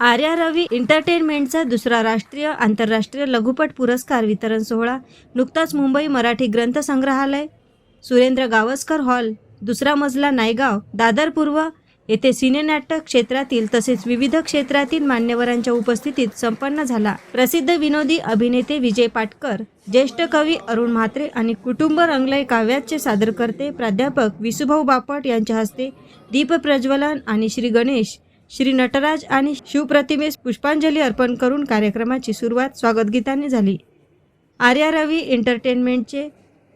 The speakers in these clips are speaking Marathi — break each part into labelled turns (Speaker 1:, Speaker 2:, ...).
Speaker 1: आर्या रवी एंटरटेनमेंटचा दुसरा राष्ट्रीय आंतरराष्ट्रीय लघुपट पुरस्कार वितरण सोहळा नुकताच मुंबई मराठी ग्रंथसंग्रहालय सुरेंद्र गावस्कर हॉल दुसरा मजला नायगाव दादर पूर्व येथे सिनेनाट्य क्षेत्रातील तसेच विविध क्षेत्रातील मान्यवरांच्या उपस्थितीत संपन्न झाला प्रसिद्ध विनोदी अभिनेते विजय पाटकर ज्येष्ठ कवी अरुण म्हात्रे आणि कुटुंब रंगलय काव्याचे सादरकर्ते प्राध्यापक विसुभाऊ बापट यांच्या हस्ते दीपप्रज्वलन आणि श्री गणेश श्री नटराज आणि शिवप्रतिमेस पुष्पांजली अर्पण करून कार्यक्रमाची सुरुवात स्वागतगीताने झाली आर्या रवी एंटरटेनमेंटचे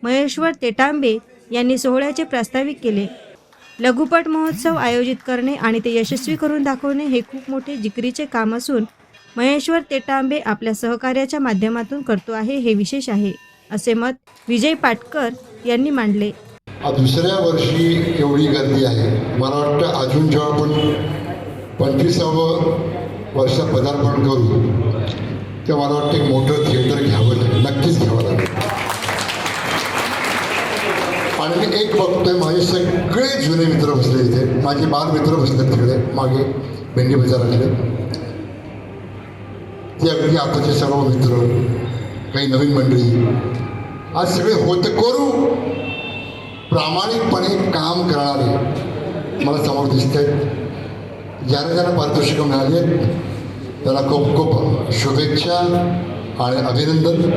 Speaker 1: महेश्वर तेटांबे यांनी सोहळ्याचे प्रास्ताविक केले लघुपट महोत्सव आयोजित करणे आणि ते यशस्वी करून दाखवणे हे खूप मोठे जिकरीचे काम असून महेश्वर तेटांबे आपल्या सहकार्याच्या माध्यमातून करतो आहे हे विशेष आहे असे मत विजय पाटकर यांनी मांडले
Speaker 2: दुसऱ्या वर्षी एवढी गर्दी आहे मला वाटतं अजून जेव्हा पंचवीसावं वर्ष पदार्पण करू ते मला वाटतं एक मोठं थिएटर घ्यावं नक्कीच घ्यावं लागेल आणि मी एक बघतोय माझे सगळे जुने मित्र बसले इथे माझे बाल मित्र बसले तिकडे मागे भेंडी बाजारातले ते अगदी आताचे सर्व मित्र काही नवीन मंडळी आज सगळे होत करू प्रामाणिकपणे काम करणारे मला समोर दिसत आहेत ज्याला ज्यांना पारितोषिकं मिळाली आहेत त्याला खूप खूप शुभेच्छा आणि अभिनंदन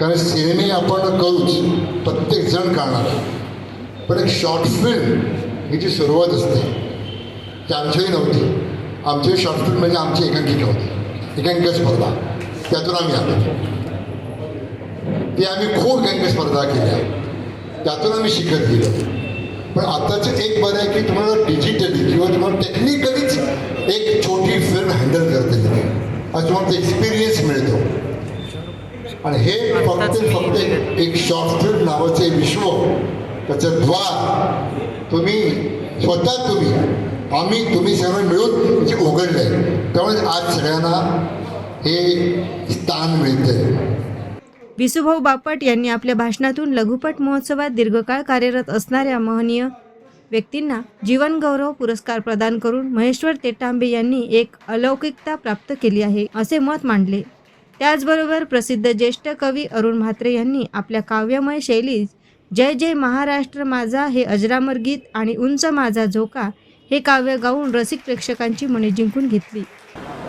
Speaker 2: कारण सिनेमे आपण करूच प्रत्येकजण करणार पण एक शॉर्ट फिल्म ही जी सुरुवात असते ती आमच्याही नव्हती आमची शॉर्ट फिल्म म्हणजे आमची एकांकिका होती एकांक स्पर्धा त्यातून आम्ही आलो ती आम्ही खूप एकांकिका स्पर्धा केल्या त्यातून आम्ही शिकत गेलो पण आताचं एक बरं आहे की तुम्हाला डिजिटली किंवा तुम्हाला टेक्निकलीच एक छोटी फिल्म हँडल करते येते आज तुम्हाला एक्सपिरियन्स मिळतो आणि हे फक्त फक्त एक शॉर्ट फिल्म नावाचे विश्व त्याचं द्वार तुम्ही स्वतः तुम्ही आम्ही तुम्ही सगळं मिळून उघडले उघडलं आहे त्यामुळे आज सगळ्यांना हे स्थान मिळतं आहे
Speaker 1: विसुभाऊ बापट यांनी आपल्या भाषणातून लघुपट महोत्सवात दीर्घकाळ कार्यरत असणाऱ्या महनीय व्यक्तींना जीवनगौरव पुरस्कार प्रदान करून महेश्वर तेटांबे यांनी एक अलौकिकता प्राप्त केली आहे असे मत मांडले त्याचबरोबर प्रसिद्ध ज्येष्ठ कवी अरुण म्हात्रे यांनी आपल्या काव्यमय शैलीत जय जय महाराष्ट्र माझा हे अजरामर गीत आणि उंच माझा झोका हे काव्य गाऊन रसिक प्रेक्षकांची मने जिंकून घेतली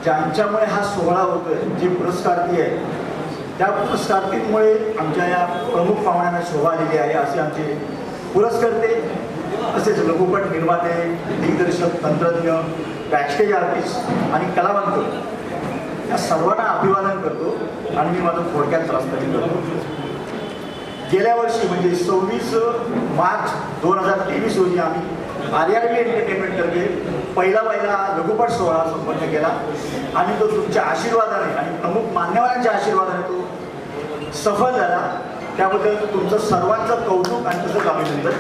Speaker 2: ज्यांच्यामुळे हा सोहळा होतोय जे पुरस्कार त्या पुरस्कारातीमुळे आमच्या या प्रमुख पाहुण्यांना शोभा आलेली आहे असे आमचे पुरस्कर्ते तसेच लघुपट निर्माते दिग्दर्शक तंत्रज्ञ बॅकस्टेज आर्टिस्ट आणि कलावंत या सर्वांना अभिवादन करतो आणि मी माझं थोडक्यात रास्ता करतो गेल्या वर्षी म्हणजे सव्वीस मार्च दोन हजार तेवीस रोजी आम्ही आर आर बी एंटरटेनमेंटतर्फे पहिला पहिला लघुपट सोहळा संपन्न केला आणि तो तुमच्या आशीर्वादाने आणि प्रमुख मान्यवरांच्या आशीर्वादाने तो सफल झाला त्याबद्दल तुमचं सर्वांचं कौतुक आणि तसंच अभिनंदन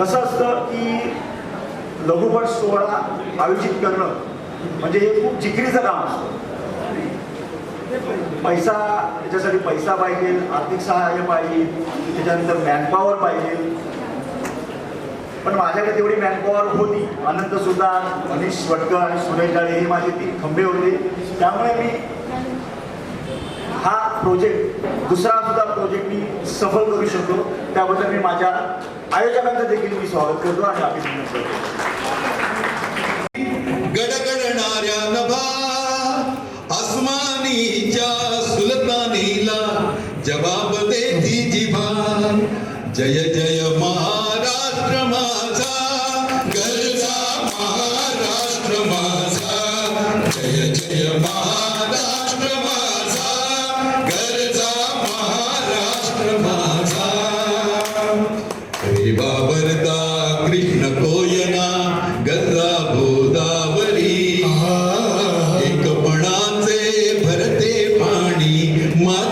Speaker 2: कसं असतं की लघुपट सोहळा आयोजित करणं म्हणजे हे खूप जिकरीचं काम असतं पैसा त्याच्यासाठी पैसा पाहिजे आर्थिक सहाय्य पाहिजे त्याच्यानंतर मॅनपॉवर पाहिजे पण माझ्याकडे तेवढी मॅनपॉवर होती अनंत सुद्धा मनीष वटकर सुरेश जाडे हे माझे तीन खंबे होते त्यामुळे मी हा प्रोजेक्ट दुसरा सुद्धा प्रोजेक्ट मी सफल करू शकतो त्याबद्दल मी माझ्या आयोजकांचं देखील मी स्वागत करतो आणि अभिनंदन करतो
Speaker 3: जवाब देती जीवान जय जय महाराष्ट्र माझा गर्जा महाराष्ट्र माझा जय जय महाराष्ट्र माझा गर्जा महाराष्ट्र माझा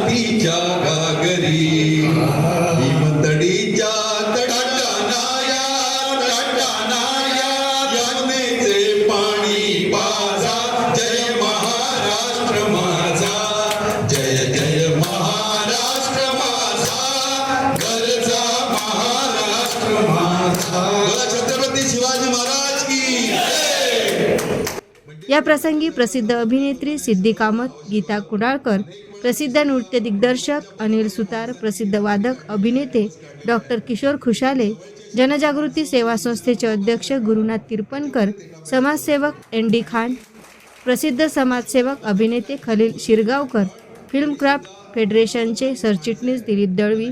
Speaker 3: Jagagari, Jagagari,
Speaker 1: प्रसंगी प्रसिद्ध अभिनेत्री सिद्धी कामत गीता कुडाळकर प्रसिद्ध नृत्य दिग्दर्शक अनिल सुतार प्रसिद्ध वादक अभिनेते डॉक्टर किशोर खुशाले जनजागृती सेवा संस्थेचे अध्यक्ष गुरुनाथ तिरपनकर समाजसेवक एन डी खान प्रसिद्ध समाजसेवक अभिनेते खलील शिरगावकर फिल्म क्राफ्ट फेडरेशनचे सरचिटणीस दिलीप दळवी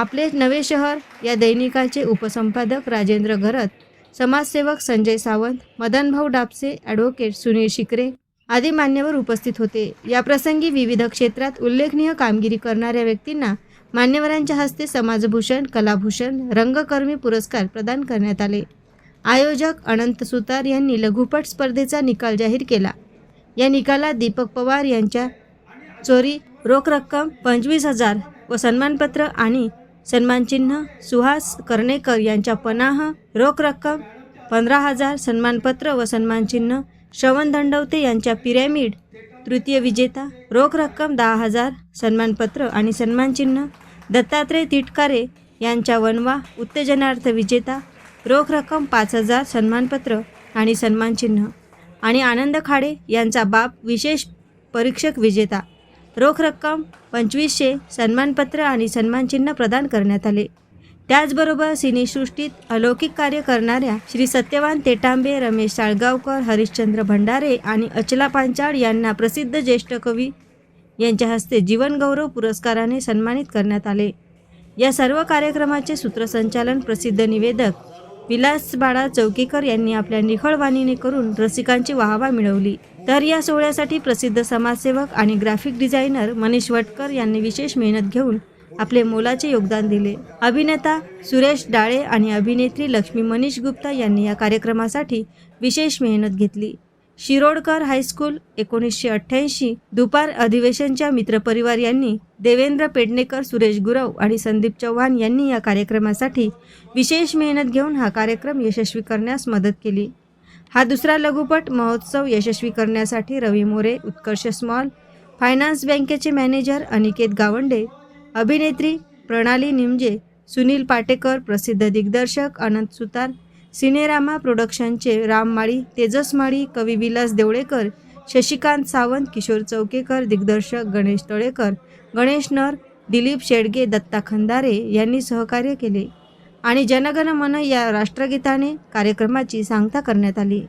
Speaker 1: आपले नवे शहर या दैनिकाचे उपसंपादक राजेंद्र घरत समाजसेवक संजय सावंत मदनभाऊ डापसे ॲडव्होकेट सुनील शिकरे आदी मान्यवर उपस्थित होते याप्रसंगी विविध क्षेत्रात उल्लेखनीय कामगिरी करणाऱ्या व्यक्तींना मान्यवरांच्या हस्ते समाजभूषण कलाभूषण रंगकर्मी पुरस्कार प्रदान करण्यात आले आयोजक अनंत सुतार यांनी लघुपट स्पर्धेचा निकाल जाहीर केला या निकालात दीपक पवार यांच्या चोरी रोख रक्कम पंचवीस हजार व सन्मानपत्र आणि सन्मानचिन्ह सुहास कर्णेकर यांच्या पनाह रोख रक्कम पंधरा हजार सन्मानपत्र व सन्मानचिन्ह श्रवण दंडवते यांच्या पिरॅमिड तृतीय विजेता रोख रक्कम दहा हजार सन्मानपत्र आणि सन्मानचिन्ह दत्तात्रय तिटकारे यांच्या वनवा उत्तेजनार्थ विजेता रोख रक्कम पाच हजार सन्मानपत्र आणि सन्मानचिन्ह आणि आनंद खाडे यांचा बाप विशेष परीक्षक विजेता रोख रक्कम पंचवीसशे सन्मानपत्र आणि सन्मानचिन्ह प्रदान करण्यात आले त्याचबरोबर सिनेसृष्टीत अलौकिक कार्य करणाऱ्या श्री सत्यवान तेटांबे रमेश साळगावकर हरिश्चंद्र भंडारे आणि अचला पांचाळ यांना प्रसिद्ध ज्येष्ठ कवी यांच्या हस्ते जीवनगौरव पुरस्काराने सन्मानित करण्यात आले या सर्व कार्यक्रमाचे सूत्रसंचालन प्रसिद्ध निवेदक विलास बाळा चौकीकर यांनी आपल्या निखळवाणीने करून रसिकांची वाहवा मिळवली तर या सोहळ्यासाठी प्रसिद्ध समाजसेवक आणि ग्राफिक डिझायनर मनीष वटकर यांनी विशेष मेहनत घेऊन आपले मोलाचे योगदान दिले अभिनेता सुरेश डाळे आणि अभिनेत्री लक्ष्मी मनीष गुप्ता यांनी या कार्यक्रमासाठी विशेष मेहनत घेतली शिरोडकर हायस्कूल एकोणीसशे अठ्ठ्याऐंशी दुपार अधिवेशनच्या मित्रपरिवार यांनी देवेंद्र पेडणेकर सुरेश गुरव आणि संदीप चव्हाण यांनी या कार्यक्रमासाठी विशेष मेहनत घेऊन हा कार्यक्रम यशस्वी करण्यास मदत केली हा दुसरा लघुपट महोत्सव यशस्वी करण्यासाठी रवी मोरे उत्कर्ष स्मॉल फायनान्स बँकेचे मॅनेजर अनिकेत गावंडे अभिनेत्री प्रणाली निमजे सुनील पाटेकर प्रसिद्ध दिग्दर्शक अनंत सुतार सिनेरामा प्रोडक्शनचे राम माळी तेजस माळी कवी विलास देवळेकर शशिकांत सावंत किशोर चौकेकर दिग्दर्शक गणेश तळेकर गणेश नर दिलीप शेडगे दत्ता खंदारे यांनी सहकार्य केले आणि जनगण मन या राष्ट्रगीताने कार्यक्रमाची सांगता करण्यात आली